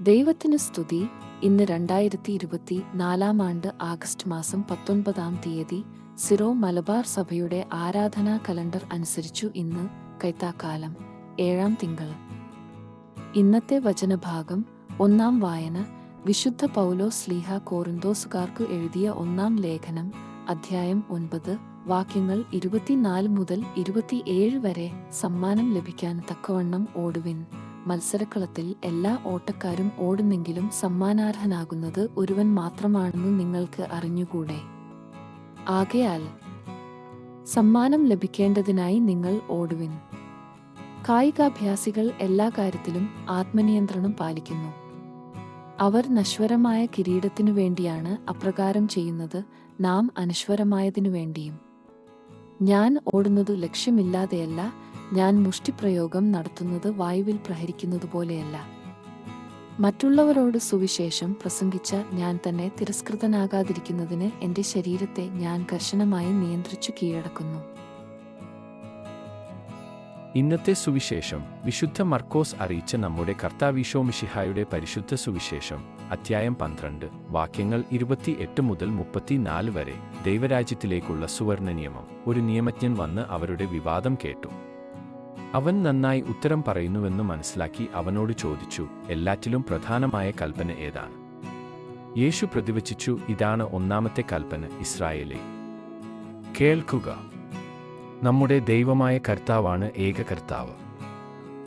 ദൈവത്തിന് സ്തുതി. ഇന്ന് രണ്ടായിരത്തി ഇരുപത്തി നാലാം ആണ്ട് ആഗസ്റ്റ് മാസം പത്തൊൻപതാം തീയതി സിറോ മലബാർ സഭയുടെ ആരാധനാ കലണ്ടർ അനുസരിച്ചു ഇന്ന് കൈത്താക്കാലം. ഏഴാം തിങ്കൾ. ഇന്നത്തെ വചനഭാഗം ഒന്നാം വായന. വിശുദ്ധ പൗലോ സ്ലീഹ കോറിന്തോസുകാർക്ക് എഴുതിയ ഒന്നാം ലേഖനം അധ്യായം ഒൻപത്. വാക്യങ്ങൾ ഇരുപത്തിനാല് മുതൽ ഇരുപത്തിയേഴ് വരെ സമ്മാനം ലഭിക്കാൻ തക്കവണ്ണം ഓടുവിൻ. മത്സരക്കളത്തിൽ എല്ലാ ഓട്ടക്കാരും ഓടുന്നെങ്കിലും സമ്മാനാർഹനാകുന്നത് ഒരുവൻ മാത്രമാണെന്ന് നിങ്ങൾക്ക് അറിഞ്ഞുകൂടെ? ആകയാൽ സമ്മാനം ലഭിക്കേണ്ടതിനായി നിങ്ങൾ ഓടുവിൻ. കായികാഭ്യാസികൾ എല്ലാ കാര്യത്തിലും ആത്മനിയന്ത്രണം പാലിക്കുന്നു. അവർ നശ്വരമായ കിരീടത്തിനു വേണ്ടിയാണ് അപ്രകാരം ചെയ്യുന്നത് നാം അനശ്വരമായതിനു വേണ്ടിയും. ഞാൻ ഓടുന്നത് ലക്ഷ്യമില്ലാതെയല്ല ഞാൻ മുഷ്ടിപ്രയോഗം നടത്തുന്നത് വായുവിൽ പ്രഹരിക്കുന്നത് പോലെയല്ല. മറ്റുള്ളവരോട് സുവിശേഷം പ്രസംഗിച്ച ഞാൻ തന്നെ തിരസ്കൃതനാകാതിരിക്കുന്നതിന് എന്റെ ശരീരത്തെ ഞാൻ കർശനമായി നിയന്ത്രിച്ചു കീഴടക്കുന്നു. ഇന്നത്തെ സുവിശേഷം വിശുദ്ധ മർക്കോസ് അറിയിച്ച നമ്മുടെ കർത്താവിശോമിഷിഹായുടെ പരിശുദ്ധ സുവിശേഷം അധ്യായം പന്ത്രണ്ട് വാക്യങ്ങൾ ഇരുപത്തിയെട്ട് മുതൽ മുപ്പത്തിനാല് വരെ ദൈവരാജ്യത്തിലേക്കുള്ള സുവർണ നിയമം. ഒരു നിയമജ്ഞൻ വന്ന് അവരുടെ വിവാദം കേട്ടു. അവൻ നന്നായി ഉത്തരം പറയുന്നുവെന്ന് മനസ്സിലാക്കി അവനോട് ചോദിച്ചു എല്ലാറ്റിലും പ്രധാനമായ കൽപ്പന ഏതാണ്? യേശു പ്രതിവചിച്ചു ഇതാണ് ഒന്നാമത്തെ കൽപ്പന ഇസ്രായേലെ. കേൾക്കുക. നമ്മുടെ ദൈവമായ കർത്താവാണ് ഏക കർത്താവ്.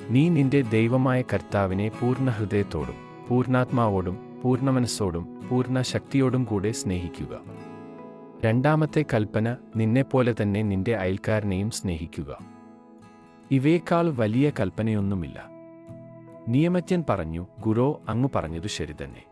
നീ നിന്റെ ദൈവമായ കർത്താവിനെ പൂർണ ഹൃദയത്തോടും പൂർണാത്മാവോടും പൂർണ മനസ്സോടും പൂർണ ശക്തിയോടും കൂടെ സ്നേഹിക്കുക. രണ്ടാമത്തെ കൽപ്പന നിന്നെപ്പോലെ തന്നെ നിന്റെ അയൽക്കാരനെയും സ്നേഹിക്കുക. ഇവയേക്കാൾ വലിയ കൽപ്പനയൊന്നുമില്ല. നിയമജ്ഞൻ പറഞ്ഞു ഗുരോ അങ്ങ് പറഞ്ഞതു ശരി തന്നെ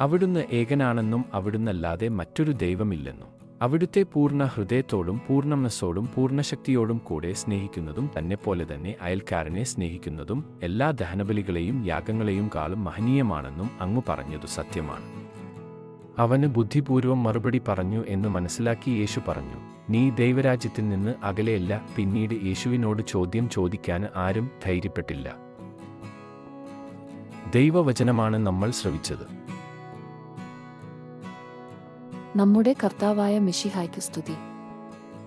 അവിടുന്ന് ഏകനാണെന്നും അവിടുന്നല്ലാതെ മറ്റൊരു ദൈവമില്ലെന്നും അവിടുത്തെ പൂർണ ഹൃദയത്തോടും പൂർണമനസ്സോടും പൂർണശക്തിയോടും കൂടെ സ്നേഹിക്കുന്നതും തന്നെ പോലെ തന്നെ അയൽക്കാരനെ സ്നേഹിക്കുന്നതും എല്ലാ ദഹനബലികളെയും യാഗങ്ങളെയും കാളും മഹനീയമാണെന്നും അങ്ങ് പറഞ്ഞതു സത്യമാണ്. അവന് ബുദ്ധിപൂർവം മറുപടി പറഞ്ഞു എന്ന് മനസ്സിലാക്കി യേശു പറഞ്ഞു നീ ദൈവരാജ്യത്തിൽ നിന്ന് അകലെയല്ല പിന്നീട് യേശുവിനോട് ചോദ്യം ചോദിക്കാൻ ആരും ധൈര്യപ്പെട്ടില്ല. ദൈവവചനമാണ് നമ്മൾ ശ്രവിച്ചത്. നമ്മുടെ കർത്താവായ മിഷിഹായ്ക്ക് സ്തുതി.